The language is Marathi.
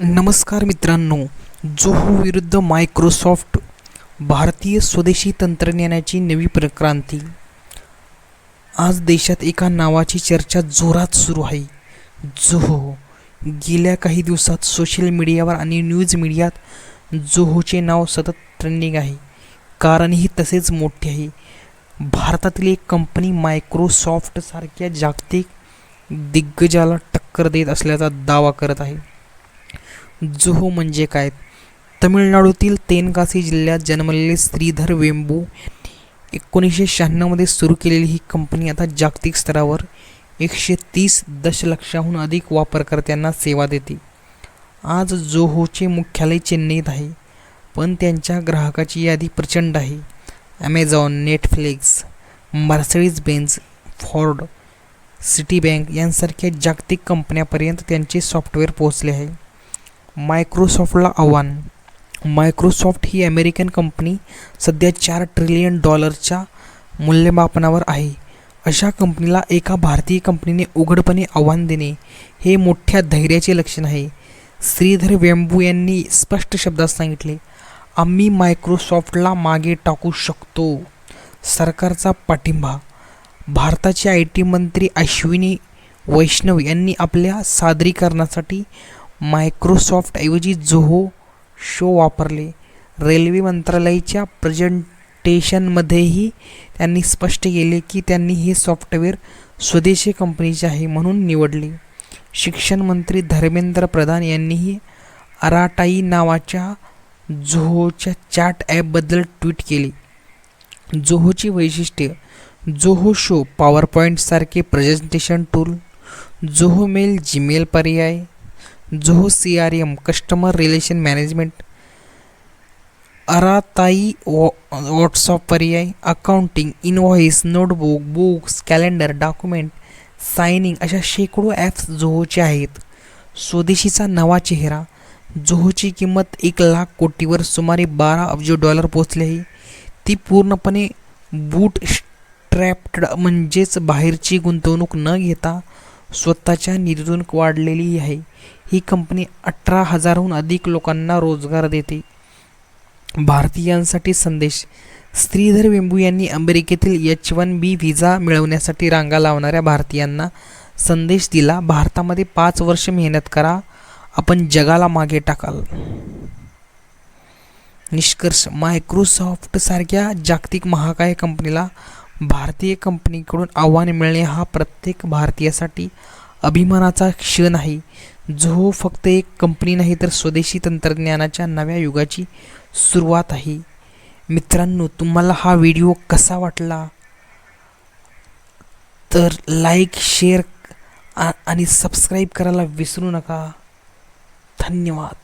नमस्कार मित्रांनो जोहो विरुद्ध मायक्रोसॉफ्ट भारतीय स्वदेशी तंत्रज्ञानाची नवी प्रक्रांती. आज देशात एका नावाची चर्चा जोरात सुरू आहे. जोहो गेल्या काही दिवसात सोशल मीडियावर आणि न्यूज मीडियात जोहोचे नाव सतत ट्रेंडिंग आहे. कारणही तसेच मोठे आहे. भारतातील एक कंपनी मायक्रोसॉफ्टसारख्या जागतिक दिग्गजाला टक्कर देत असल्याचा दावा करत आहे. जोहो म्हणजे काय? तमिळनाडूतील तेनकासी जिल्ह्यात जन्मलेले श्रीधर वेंबू एकोणीसशे शहाण्णवमध्ये सुरू केलेली ही कंपनी आता जागतिक स्तरावर एकशे तीस दशलक्षाहून अधिक वापरकर्त्यांना सेवा देते. आज जोहोचे मुख्यालय चेन्नईत आहे पण त्यांच्या ग्राहकाची यादी प्रचंड आहे. Amazon Netflix Mercedes Benz Ford Citibank यांसारख्या जागतिक कंपन्यापर्यंत त्यांचे सॉफ्टवेअर पोहोचले आहे. मायक्रोसॉफ्टला आव्हान. मायक्रोसॉफ्ट ही अमेरिकन कंपनी सध्या चार ट्रिलियन डॉलरच्या मूल्यमापनावर आहे. अशा कंपनीला एका भारतीय कंपनीने उघडपणे आव्हान देणे हे मोठ्या धैर्याचे लक्षण आहे. श्रीधर वेंबू यांनी स्पष्ट शब्दात सांगितले आम्ही मायक्रोसॉफ्टला मागे टाकू शकतो. सरकारचा पाठिंबा. भारताचे आय टी मंत्री अश्विनी वैष्णव यांनी आपल्या सादरीकरणासाठी मायक्रोसॉफ्टऐवजी जोहो शो वापरले. रेल्वे मंत्रालयाच्या प्रेझेंटेशनमध्येही त्यांनी स्पष्ट केले की त्यांनी हे सॉफ्टवेअर स्वदेशी कंपनीचे आहे म्हणून निवडले. शिक्षण मंत्री धर्मेंद्र प्रधान यांनीही अराटाई नावाच्या जोहोच्या चॅट ॲपबद्दल ट्विट केले. जोहोची वैशिष्ट्य Zoho show power पॉईंटसारखे presentation tool Zoho mail Gmail पर्याय Zoho C R M customer relation management Arattai वॉ व्हॉट्सअप पर्याय accounting invoice notebook books calendar document signing अशा शेकडो ॲप्स जोहोचे आहेत. स्वदेशीचा नवा चेहरा जोहोची किंमत एक लाख कोटीवर सुमारे बारा अब्ज डॉलर पोचली आहे. ती पूर्णपणे बूट स्ट्रॅप्ड म्हणजेच बाहेरची गुंतवणूक न घेता स्वतःच्या निधीतून वाढलेली आहे. ही कंपनी अठरा हजारहून अधिक लोकांना रोजगार देते. भारतीयांसाठी संदेश. श्रीधर वेंबू यांनी अमेरिकेतील एच वन बी व्हिजा मिळवण्यासाठी रांगा लावणाऱ्या भारतीयांना संदेश दिला भारतामध्ये पाच वर्ष मेहनत करा आपण जगाला मागे टाकाल. निष्कर्ष मायक्रोसॉफ्टसारख्या जागतिक महाकाय कंपनीला भारतीय कंपनीकडून आव्हान मिळणे हा प्रत्येक भारतीयासाठी अभिमानाचा क्षण आहे. जो फक्त एक कंपनी नाही तर स्वदेशी तंत्रज्ञानाच्या नव्या युगाची सुरुवात आहे. मित्रांनो तुम्हाला हा व्हिडिओ कसा वाटला? तर लाईक शेअर आणि सबस्क्राईब करायला विसरू नका. धन्यवाद.